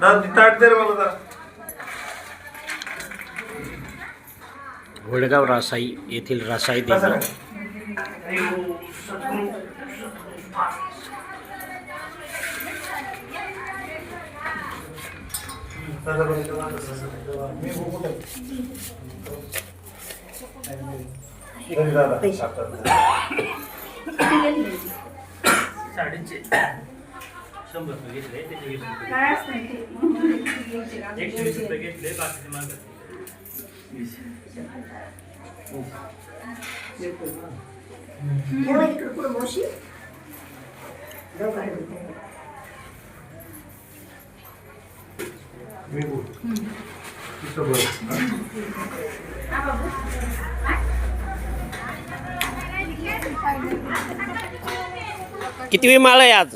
दादा ती ताट दे रे मला जरा. घोडगाव रासाई येथील रासाई देवी दादा साडेचे. शंभर रुपये घेतले त्याचे वीस रुपये नाही ते. एकशे वीस रुपये घेतले बाकीचे मागत तेव्हा इकडं पुढं मावशी. हा बाबू. कितवी माळ आहे आज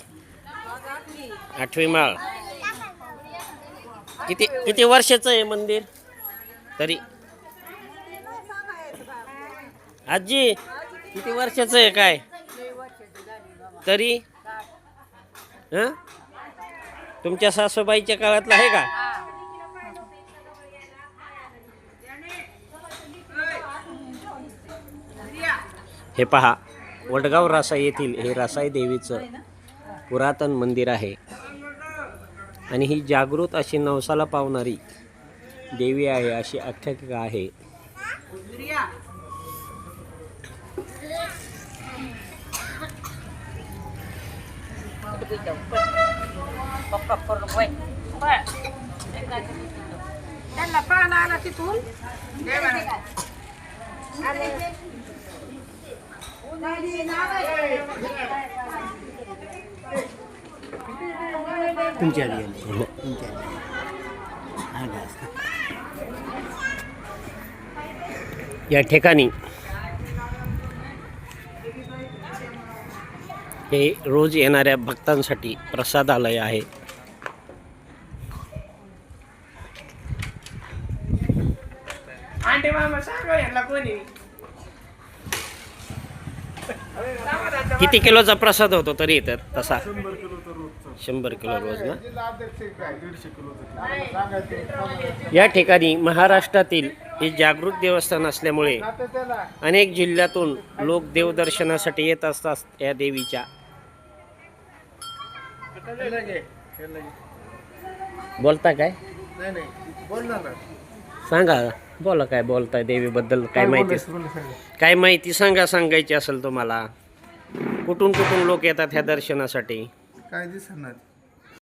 आठवी माळ. किती किती वर्षाचं आहे मंदिर? तरी. आजी किती वर्षाचं आहे काय? तरी. हां? तुमच्या सासूबाईच्या काळातलं आहे का? हे पहा वडगाव रासाई येथील हे रासाई देवीचं पुरातन मंदिर आहे. आणि ही जागृत अशी नवसाला पावणारी देवी आहे अशी आख्यायिका आहे. त्यांना पान आला तिथून. तुमच्या तुमच्या हा? या ठिकाणी हे रोज येणाऱ्या भक्तांसाठी प्रसादालय आहे. किती किलोचा प्रसाद होतो तरी इथं तसा? शंभर किलो रोज ना? या ठिकाणी महाराष्ट्रातील हे जागृत देवस्थान असल्यामुळे अनेक जिल्ह्यातून लोक देवदर्शनासाठी येत असतात या देवीच्या. बोलता काय? सांगा बोला काय बोलताय देवीबद्दल काय माहिती? काय माहिती सांगा सांगायची असेल तुम्हाला. कुठून कुठून लोक येतात ह्या दर्शनासाठी? काय दिसणार?